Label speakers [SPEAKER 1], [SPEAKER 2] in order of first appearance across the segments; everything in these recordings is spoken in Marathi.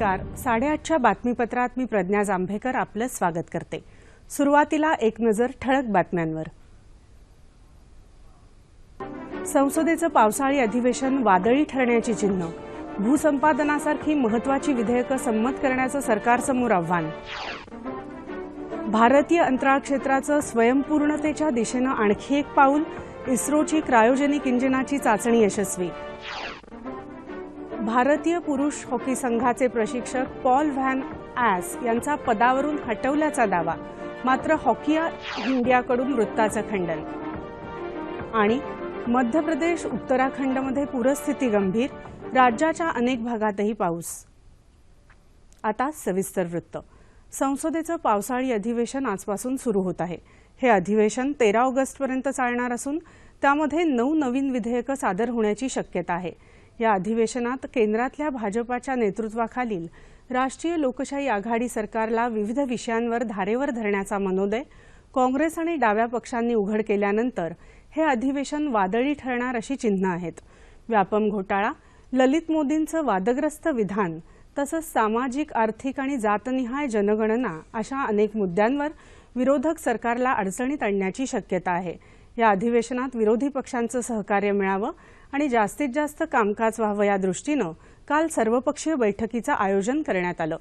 [SPEAKER 1] नमस्कार. साडेआठच्या बातमीपत्रात मी प्रज्ञा जांभेकर आपलं स्वागत करते. सुरुवातीला एक नजर ठळक बातम्यांवर. संसदेचं पावसाळी अधिवेशन वादळी ठरण्याची चिन्ह. भूसंपादनासारखी महत्वाची विधेयकं संमत करण्याचं सरकारसमोर आव्हान. भारतीय अंतराळ क्षेत्राचं स्वयंपूर्णतेच्या दिशेनं आणखी एक पाऊल इस्रोची क्रायोजेनिक इंजिनाची चाचणी यशस्वी. भारतीय पुरुष हॉकी संघाचे प्रशिक्षक पॉल व्हॅन ॲस यांचा पदावरून हटवल्याचा दावा. मात्र हॉकी इंडियाकडून वृत्ताचं खंडन. आणि मध्य प्रदेश उत्तराखंडमध्ये पूरस्थिती गंभीर राज्याच्या अनेक भागातही पाऊस. आता सविस्तर वृत्त. संसदेचं पावसाळी अधिवेशन आजपासून सुरू होत आहे. हे अधिवेशन तेरा ऑगस्टपर्यंत चालणार असून त्यामध्ये नऊ नवीन विधेयकं सादर होण्याची शक्यता आहे. या अधिवेशनात केंद्रातल्या भाजपाच्या नेतृत्वाखालील राष्ट्रीय लोकशाही आघाडी सरकारला विविध विषयांवर धारेवर धरण्याचा मनोदय काँग्रेस आणि डाव्या पक्षांनी उघड केल्यानंतर हे अधिवेशन वादळी ठरणार अशी चिन्ह आहेत. व्यापम घोटाळा ललित मोदींचं वादग्रस्त विधान तसंच सामाजिक आर्थिक आणि जातनिहाय जनगणना अशा अनेक मुद्द्यांवर विरोधक सरकारला अडचणीत आणण्याची शक्यता आहे. या अधिवेशनात विरोधी पक्षांचं सहकार्य मिळावं आणि जास्तीत जास्त कामकाज व्हावं या दृष्टीनं काल सर्वपक्षीय बैठकीचं आयोजन करण्यात आलं.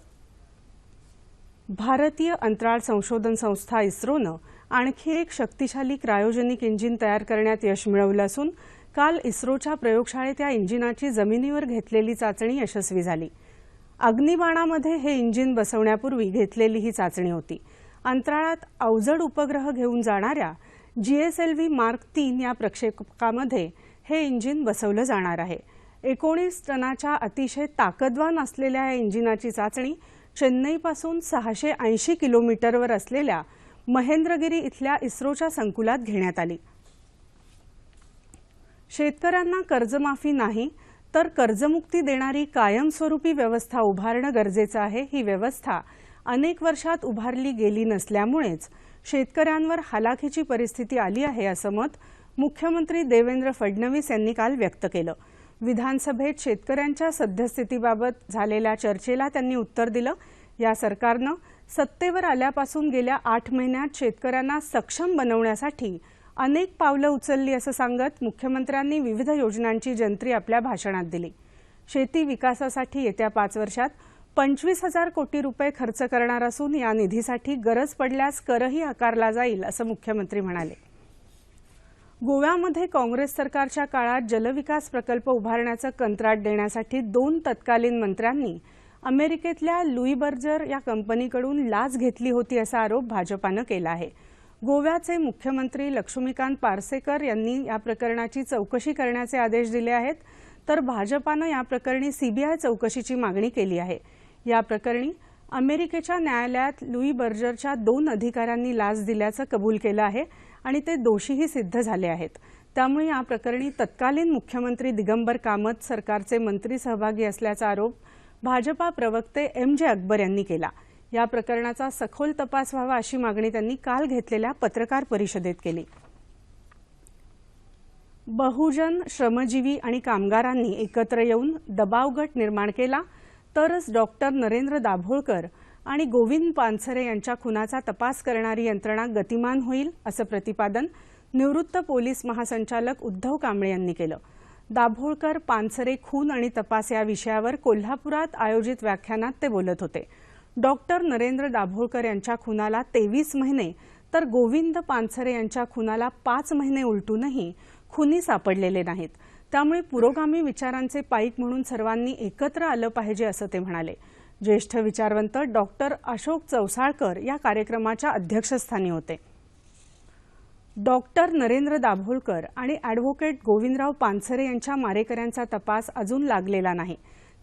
[SPEAKER 1] भारतीय अंतराळ संशोधन संस्था इस्रोनं आणखी एक शक्तिशाली क्रायोजेनिक इंजिन तयार करण्यात यश मिळवलं असून काल इस्रोच्या प्रयोगशाळेत या इंजिनाची जमिनीवर घेतलेली चाचणी यशस्वी झाली. अग्निबाणामध्ये हे इंजिन बसवण्यापूर्वी घेतलेली ही चाचणी होती. अंतराळात अवजड उपग्रह घेऊन जाणाऱ्या जीएसएलव्ही मार्क तीन या प्रक्षेपकामध्ये हे इंजिन बसवलं जाणार आहे. एकोणीस टनाच्या अतिशय ताकदवान असलेल्या या इंजिनाची चाचणी चेन्नईपासून सहाशे ऐंशी किलोमीटरवर असलेल्या महेंद्रगिरी इथल्या इस्रोच्या संकुलात घेण्यात आली. शेतकऱ्यांना कर्जमाफी नाही तर कर्जमुक्ती देणारी कायमस्वरूपी व्यवस्था उभारणं गरजेचं आहे. ही व्यवस्था अनेक वर्षात उभारली गेली नसल्यामुळेच शेतकऱ्यांवर हलाखीची परिस्थिती आली आहे असं मत मुख्यमंत्री देवेंद्र फडणवीस यांनी काल व्यक्त केलं. विधानसभेत शेतकऱ्यांच्या सद्यस्थितीबाबत झालेल्या चर्चेला त्यांनी उत्तर दिलं. या सरकारनं सत्तेवर आल्यापासून गेल्या आठ महिन्यात शेतकऱ्यांना सक्षम बनवण्यासाठी अनेक पावलं उचलली असं सांगत मुख्यमंत्र्यांनी विविध योजनांची जंत्री आपल्या भाषणात दिली. शेती विकासासाठी येत्या पाच वर्षात पंचवीस हजार कोटी रुपये खर्च करणार असून या निधीसाठी गरज पडल्यास करही आकारला जाईल असं मुख्यमंत्री म्हणाले. गोव्यामध्ये काँग्रेस सरकारच्या काळात जलविकास प्रकल्प उभारण्याचं कंत्राट देण्यासाठी दोन तत्कालीन मंत्र्यांनी अमेरिकेतल्या लुई बर्जर या कंपनीकडून लाच घेतली होती असा आरोप भाजपानं केला आहे. गोव्याचे मुख्यमंत्री लक्ष्मीकांत पार्सेकर यांनी या प्रकरणाची चौकशी करण्याचे आदेश दिले आहेत तर भाजपानं या प्रकरणी सीबीआय चौकशीची मागणी केली आहे. या प्रकरणी अमेरिकेच्या न्यायालयात लुई बर्जरच्या दोन अधिकाऱ्यांनी लाच दिल्याचं कबूल केलं आहे. आणि ते दोषीही सिद्ध झाले आहेत. त्यामुळे या प्रकरणी तत्कालीन मुख्यमंत्री दिगंबर कामत सरकारचे मंत्री सहभागी असल्याचा आरोप भाजपा प्रवक्ते एम जे अकबर यांनी केला. या प्रकरणाचा सखोल तपास व्हावा अशी मागणी त्यांनी काल घेतलेल्या पत्रकार परिषदेत केली. बहुजन श्रमजीवी आणि कामगारांनी एकत्र येऊन दबाव गट निर्माण केला तरच डॉक्टर नरेंद्र दाभोळकर आणि गोविंद पानसरे यांच्या खुनाचा तपास करणारी यंत्रणा गतिमान होईल असं प्रतिपादन निवृत्त पोलीस महासंचालक उद्धव कांबळे यांनी केलं. दाभोळकर पानसरे खून आणि तपास या विषयावर कोल्हापुरात आयोजित व्याख्यानात ते बोलत होते. डॉक्टर नरेंद्र दाभोळकर यांच्या खुनाला तेवीस महिने तर गोविंद पानसरे यांच्या खुनाला पाच महिने उलटूनही खुनी सापडलेले नाहीत. त्यामुळे पुरोगामी विचारांचे पाईक म्हणून सर्वांनी एकत्र आलं पाहिजे असं ते म्हणाले. ज्येष्ठ विचारवंत डॉक्टर अशोक चौसाळकर या कार्यक्रमाच्या अध्यक्षस्थानी होते. डॉक्टर नरेंद्र दाभोलकर आणि अॅडव्होकेट गोविंदराव पानसरे यांच्या मारेकऱ्यांचा तपास अजून लागलेला नाही.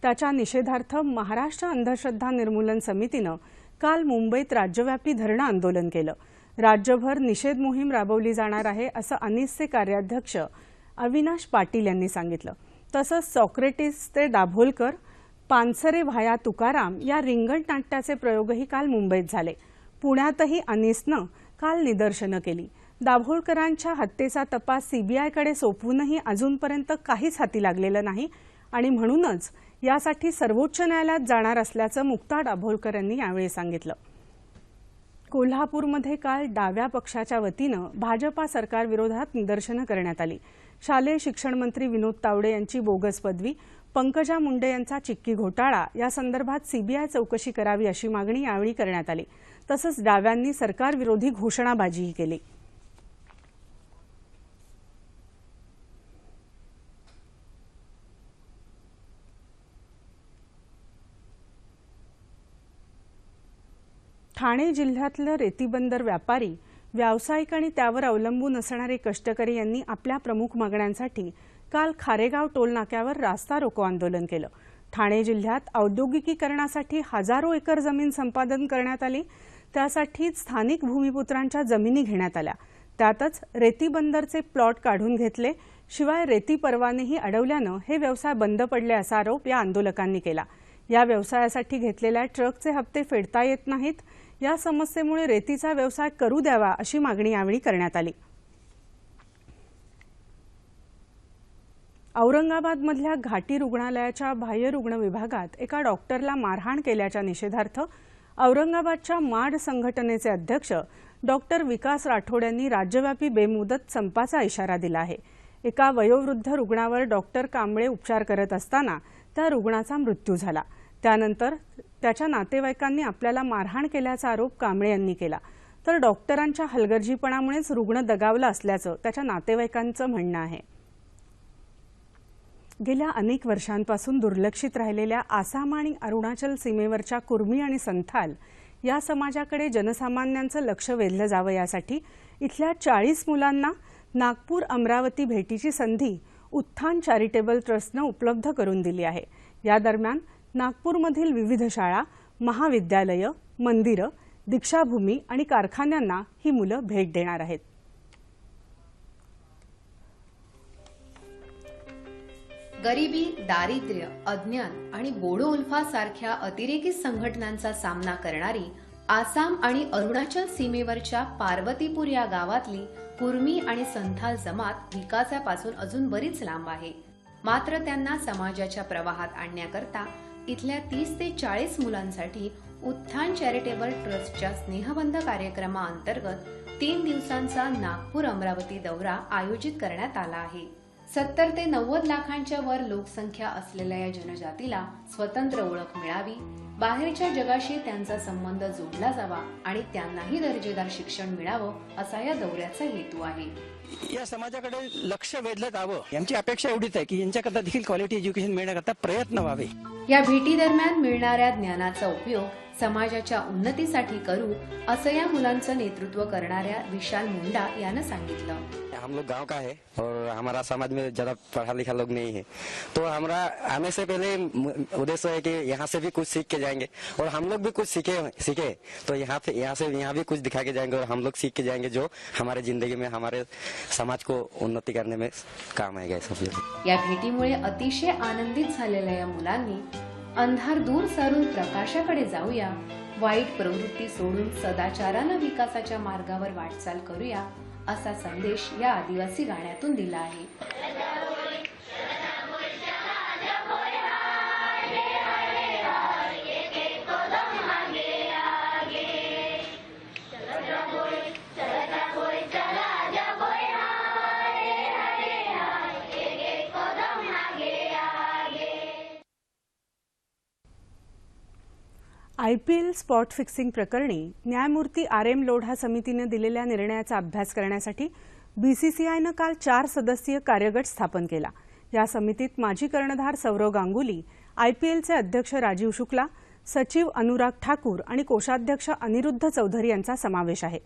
[SPEAKER 1] त्याच्या निषेधार्थ महाराष्ट्र अंधश्रद्धा निर्मूलन समितीनं काल मुंबईत राज्यव्यापी धरणं आंदोलन केलं. राज्यभर निषेध मोहीम राबवली जाणार आहे असं अनिसचे कार्याध्यक्ष अविनाश पाटील यांनी सांगितलं. तसंच सॉक्रेटिस ते दाभोलकर पानसरे व्हाया तुकाराम या रिंगण नाट्याचे प्रयोगही काल मुंबईत झाले. पुण्यातही अनिसनं काल निदर्शनं केली. दाभोळकरांच्या हत्येचा तपास सीबीआयकडे सोपवूनही अजूनपर्यंत काहीच हाती लागलेलं नाही आणि म्हणूनच यासाठी सर्वोच्च न्यायालयात जाणार असल्याचं मुक्ता दाभोळकर यांनी यावेळी सांगितलं. कोल्हापूरमध्ये काल डाव्या पक्षाच्या वतीनं भाजपा सरकारविरोधात निदर्शनं करण्यात आली. शालेय शिक्षण मंत्री विनोद तावडे यांची बोगस पदवी पंकजा मुंडे यांचा चिक्की घोटाळा या संदर्भात सीबीआय चौकशी करावी अशी मागणी यावेळी करण्यात आली. तसंच डाव्यांनी सरकारविरोधी घोषणाबाजीही केली. ठाणे जिल्ह्यातलं रेतीबंदर व्यापारी व्यावसायिक आणि त्यावर अवलंबून असणारे कष्टकरी यांनी आपल्या प्रमुख मागण्यांसाठी काल खारेगाव टोल नाक्यावर रास्ता रोको आंदोलन केलं. ठाणे जिल्ह्यात औद्योगिकीकरणासाठी हजारो एकर जमीन संपादन करण्यात आली. त्यासाठी स्थानिक भूमिपुत्रांच्या जमिनी घेण्यात आल्या. त्यातच रेती बंदरचे प्लॉट काढून घेतले. शिवाय रेती परवानेही अडवल्यानं हे व्यवसाय बंद पडले असा आरोप या आंदोलकांनी केला. या व्यवसायासाठी घेतलेल्या ट्रकचे हप्ते फेडता येत नाहीत. या समस्येमुळे रेतीचा व्यवसाय करू द्यावा अशी मागणी यावेळी करण्यात आली. औरंगाबादमधल्या घाटी रुग्णालयाच्या बाह्य रुग्ण विभागात एका डॉक्टरला मारहाण केल्याच्या निषेधार्थ औरंगाबादच्या माड संघटनेचे अध्यक्ष डॉक्टर विकास राठोड यांनी राज्यव्यापी बेमुदत संपाचा इशारा दिला आहे. एका वयोवृद्ध रुग्णावर डॉक्टर कांबळे उपचार करत असताना त्या रुग्णाचा मृत्यू झाला. त्यानंतर त्याच्या नातेवाईकांनी आपल्याला मारहाण केल्याचा आरोप कांबळे यांनी केला. तर डॉक्टरांच्या हलगर्जीपणामुळेच रुग्ण दगावला असल्याचं त्याच्या नातेवाईकांचं म्हणणं आहे. गेल्या अनेक वर्षांपासून दुर्लक्षित राहिलेल्या आसाम आणि अरुणाचल सीमेवरच्या कुर्मी आणि संथाल या समाजाकडे जनसामान्यांचं लक्ष वेधलं जावं यासाठी इथल्या चाळीस मुलांना नागपूर अमरावती भेटीची संधी उत्थान चॅरिटेबल ट्रस्टनं उपलब्ध करून दिली आहे. या दरम्यान नागपूरमधील विविध शाळा महाविद्यालयं मंदिरं दीक्षाभूमी आणि कारखान्यांना ही मुलं भेट देणार आहेत.
[SPEAKER 2] गरिबी दारिद्र्य अज्ञान आणि बोडो उल्फा सारख्या अतिरेकी संघटनांचा सामना करणारी आसाम आणि अरुणाचल सीमेवरच्या पार्वतीपूर या गावातली कुर्मी आणि संथाल जमात विकासापासून अजून बरीच लांब आहे. मात्र त्यांना समाजाच्या प्रवाहात आणण्याकरता इथल्या तीस ते चाळीस मुलांसाठी उत्थान चॅरिटेबल ट्रस्टच्या स्नेहबंध कार्यक्रमाअंतर्गत तीन दिवसांचा नागपूर अमरावती दौरा आयोजित करण्यात आला आहे. सत्तर ते नव्वद लाखांच्या वर लोकसंख्या असलेल्या या जनजातीला स्वतंत्र ओळख मिळावी बाहेरच्या जगाशी त्यांचा संबंध जोडला जावा आणि त्यांनाही दर्जेदार शिक्षण मिळावं असा या दौऱ्याचा हेतू आहे.
[SPEAKER 3] या समाजाकडे लक्ष वेधलं जावं. यांची अपेक्षा एवढीच आहे की यांच्याकरता देखील क्वालिटी एज्युकेशन मिळण्याकरता प्रयत्न व्हावे.
[SPEAKER 2] या भेटी दरम्यान मिळणाऱ्या ज्ञानाचा उपयोग समाजाच्या उन्नतीसाठी करू असं या मुलांचं नेतृत्व करणाऱ्या विशाल मुंडा यानं सांगितलं.
[SPEAKER 3] हम लोग गांव का है? और हमारा समाज में ज्यादा पढ़ा लिखा लोग नहीं है। तो हमारा आने से पहले उद्देश्य है कि यहाँ से भी कुछ सीख के जाएंगे। और हम लोग भी कुछ सीखे सीखे। तो यहाँ से यहाँ से यहाँ भी कुछ दिखा के जाएंगे और हम लोग सीख के जाएंगे जो हमारे जिंदगी में हमारे समाज को उन्नति करने में काम आएगा ये
[SPEAKER 2] भेटीमुळे अतिशय आनंदित झालेल्या या मुलांनी अंधार दूर सारून प्रकाशाकडे जाऊया. वाईट प्रवृत्ती सोडून सदाचारानं विकासाच्या मार्गावर वाटचाल करूया असा संदेश या आदिवासी गाण्यातून दिला आहे.
[SPEAKER 1] आयपीएल स्पॉट फिक्सिंग प्रकरणी न्यायमूर्ती आर एम लोढा समितीनं दिलेल्या निर्णयाचा अभ्यास करण्यासाठी बीसीसीआयनं काल चार सदस्यीय कार्यगट स्थापन केला. या समितीत माजी कर्णधार सौरव गांगुली आयपीएलचे अध्यक्ष राजीव शुक्ला सचिव अनुराग ठाकूर आणि कोषाध्यक्ष अनिरुद्ध चौधरी यांचा समावेश आहे.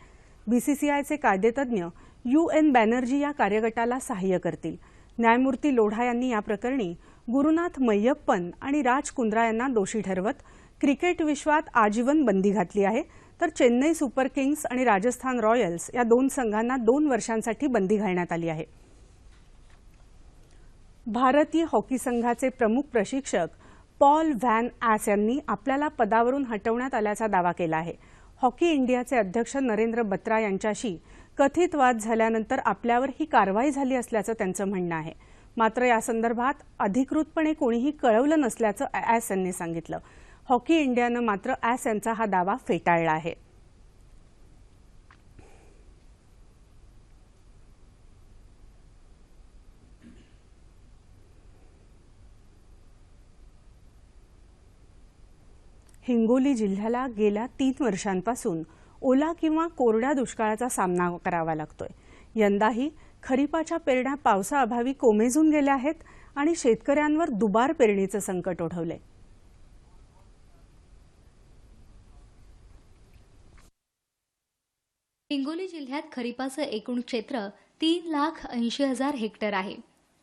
[SPEAKER 1] बीसीसीआयचे कायदेतज्ञ यू एन बॅनर्जी या कार्यगटाला सहाय्य करतील. न्यायमूर्ती लोढा यांनी या प्रकरणी गुरुनाथ मय्यप्पन आणि राज कुंद्रा यांना दोषी ठरवत क्रिकेट विश्वात आजीवन बंदी घातली आहे. तर चेन्नई सुपर किंग्स आणि राजस्थान रॉयल्स या दोन संघांना दोन वर्षांसाठी बंदी घालण्यात आली आहे. भारतीय हॉकी संघाचे प्रमुख प्रशिक्षक पॉल व्हॅन ॲस यांनी आपल्याला पदावरून हटवण्यात आल्याचा दावा केला आहे. हॉकी इंडियाचे अध्यक्ष नरेंद्र बत्रा यांच्याशी कथित वाद झाल्यानंतर आपल्यावर ही कारवाई झाली असल्याचं त्यांचं म्हणणं आहे. मात्र या संदर्भात अधिकृतपणे कोणीही कळवलं नसल्याचं ॲस यांनी सांगितलं. हॉकी इंडियानं मात्र ॲस यांचा हा दावा फेटाळला आहे. हिंगोली जिल्ह्याला गेल्या तीन वर्षांपासून ओला किंवा कोरड्या दुष्काळाचा सामना करावा लागतोय. यंदाही खरीपाच्या पेरण्या पावसाअभावी कोमेजून गेल्या आहेत आणि शेतकऱ्यांवर दुबार पेरणीचं संकट ओढवलंय.
[SPEAKER 4] हिंगोली जिल्ह्यात खरीपाचं एकूण क्षेत्र तीन लाख ऐंशी हजार हेक्टर आहे.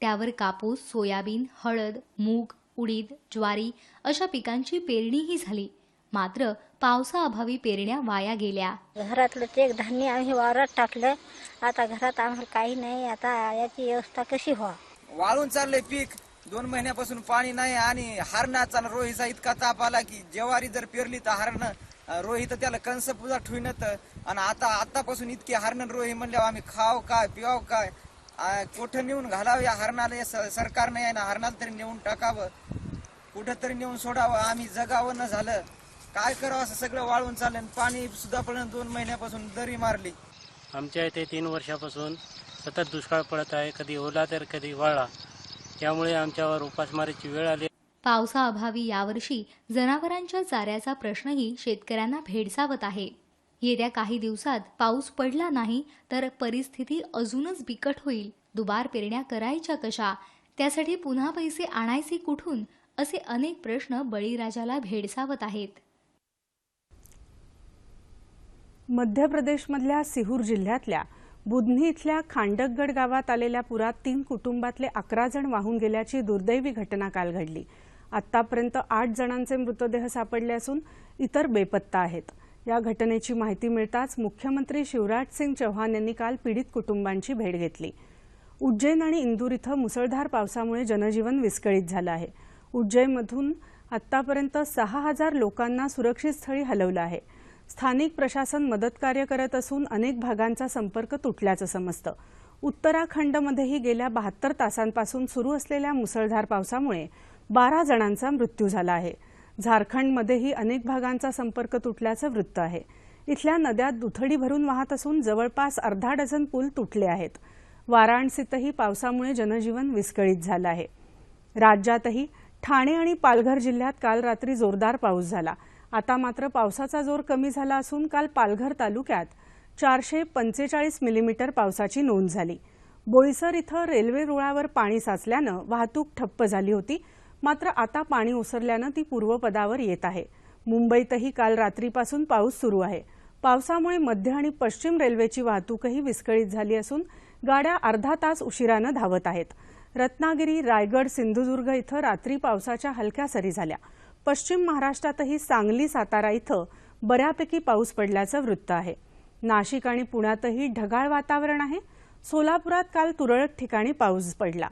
[SPEAKER 4] त्यावर कापूस सोयाबीन हळद मूग उडीद ज्वारी अशा पिकांची पेरणीही झाली. मात्र पावसाअभावी पेरण्या वाया गेल्या.
[SPEAKER 5] घरातलं ते धान्य आम्ही वावरात टाकलं. आता घरात आम्हाला काही नाही. आता याची व्यवस्था कशी व्हा
[SPEAKER 6] वाळून चाललंय पीक. दोन महिन्यापासून पाणी नाही आणि हरणाचा रोहीचा इतका ताप आला की ज्वारी जर पेरली तर हरण रोही तर त्याला कंस पूजा ठेवण्यात आणि आता आतापासून इतकी हरण रोही म्हणल्यावर आम्ही खाव काय पिवाव काय कुठं नेऊन घालावं या हरणाला या स- आहे ना हरणाला तरी नेऊन टाकावं. कुठं तरी नेऊन सोडावं आम्ही जगावं न झालं. काय करावं असं सगळं वाळून चाललं आणि पाणी सुद्धा पण दोन महिन्यापासून दरी मारली.
[SPEAKER 7] आमच्या इथे तीन वर्षापासून सतत दुष्काळ पडत आहे कधी ओला तर कधी वाळा त्यामुळे आमच्यावर उपासमारीची वेळ आली.
[SPEAKER 4] पावसाअभावी यावर्षी जनावरांच्या चाऱ्याचा प्रश्नही शेतकऱ्यांना भेडसावत आहे. येत्या काही दिवसात पाऊस पडला नाही तर परिस्थिती अजूनच बिकट होईल. दुबार पेरण्या करायच्या कशा? त्यासाठी पुन्हा पैसे आणायचे कुठून? असे अनेक प्रश्न बळीराजाला भेडसावत आहेत.
[SPEAKER 1] मध्य प्रदेशमधल्या सिहूर जिल्ह्यातल्या बुधनी इथल्या खांडकगड गावात आलेल्या पुरात तीन कुटुंबातले अकरा जण वाहून गेल्याची दुर्दैवी घटना काल घडली. आतापर्यंत आठ जणांचे मृतदेह सापडले असून इतर बेपत्ता आहेत. या घटनेची माहिती मिळताच मुख्यमंत्री शिवराज सिंग चौहान यांनी काल पीडित कुटुंबांची भेट घेतली. उज्जैन आणि इंदूर इथं मुसळधार पावसामुळे जनजीवन विस्कळीत झालं आहे. उज्जैनमधून आतापर्यंत सहा हजार लोकांना सुरक्षित स्थळी हलवलं आहे. स्थानिक प्रशासन मदतकार्य करत असून अनेक भागांचा संपर्क तुटल्याचं समजतं. उत्तराखंडमध्येही गेल्या बहात्तर तासांपासून सुरू असलेल्या मुसळधार पावसामुळे बारा जणांचा मृत्यू झाला आहे. झारखंडमध्येही अनेक भागांचा संपर्क तुटल्याचं वृत्त आहे. इथल्या नद्या दुथडी भरून वाहत असून जवळपास अर्धा डझन पूल तुटले आहेत. वाराणसीतही पावसामुळे जनजीवन विस्कळीत झालं आहे. राज्यातही ठाणे आणि पालघर जिल्ह्यात काल रात्री जोरदार पाऊस झाला. आता मात्र पावसाचा जोर कमी झाला असून काल पालघर तालुक्यात चारशे पंचेचाळीस मिलीमीटर पावसाची नोंद झाली. बोईसर इथं रेल्वे रुळावर पाणी साचल्यानं वाहतूक ठप्प झाली होती. मात्र आता पाणी ओसरल्यानं ती पूर्वपदावर येत आहे. मुंबईतही काल रात्रीपासून पाऊस सुरू आहे. पावसामुळे मध्य आणि पश्चिम रेल्वेची वाहतूकही विस्कळीत झाली असून गाड्या अर्धा तास उशिरानं धावत आहेत. रत्नागिरी रायगड सिंधुदुर्ग इथं रात्री पावसाच्या हलक्या सरी झाल्या. पश्चिम महाराष्ट्रातही सांगली सातारा इथं बऱ्यापैकी पाऊस पडल्याचं वृत्त आहे. नाशिक आणि पुण्यातही ढगाळ वातावरण आहे. सोलापुरात काल तुरळक ठिकाणी पाऊस पडला.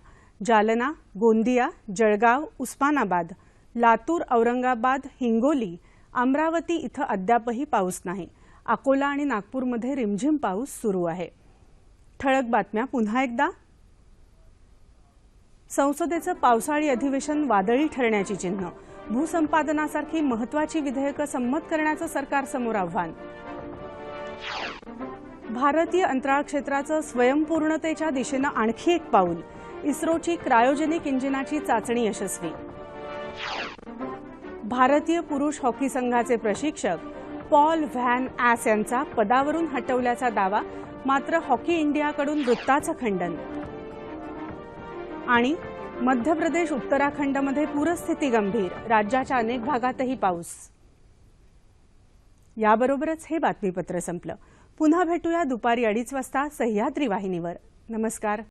[SPEAKER 1] जालना गोंदिया जळगाव उस्मानाबाद लातूर औरंगाबाद हिंगोली अमरावती इथं अद्यापही पाऊस नाही. अकोला आणि नागपूरमध्ये रिमझिम पाऊस सुरू आहे. ठळक बातम्या पुन्हा एकदा. संसदेचं पावसाळी अधिवेशन वादळी ठरण्याची चिन्ह. भूसंपादनासारखी महत्वाची विधेयकं संमत करण्याचं सरकारसमोर आव्हान. भारतीय अंतराळ क्षेत्राचं स्वयंपूर्णतेच्या दिशेनं आणखी एक पाऊल. इस्रोची क्रायोजेनिक इंजिनाची चाचणी यशस्वी. भारतीय पुरुष हॉकी संघाचे प्रशिक्षक पॉल व्हॅन ॲस यांचा पदावरून हटवल्याचा दावा मात्र हॉकी इंडियाकडून वृत्ताचं खंडन. आणि मध्य प्रदेश उत्तराखंडमध्ये पूरस्थिती गंभीर राज्याच्या अनेक भागातही पाऊस. याबरोबरच हे बातमीपत्र संपलं. पुन्हा भेटूया दुपारी अडीच वाजता सह्याद्री वाहिनीवर. नमस्कार.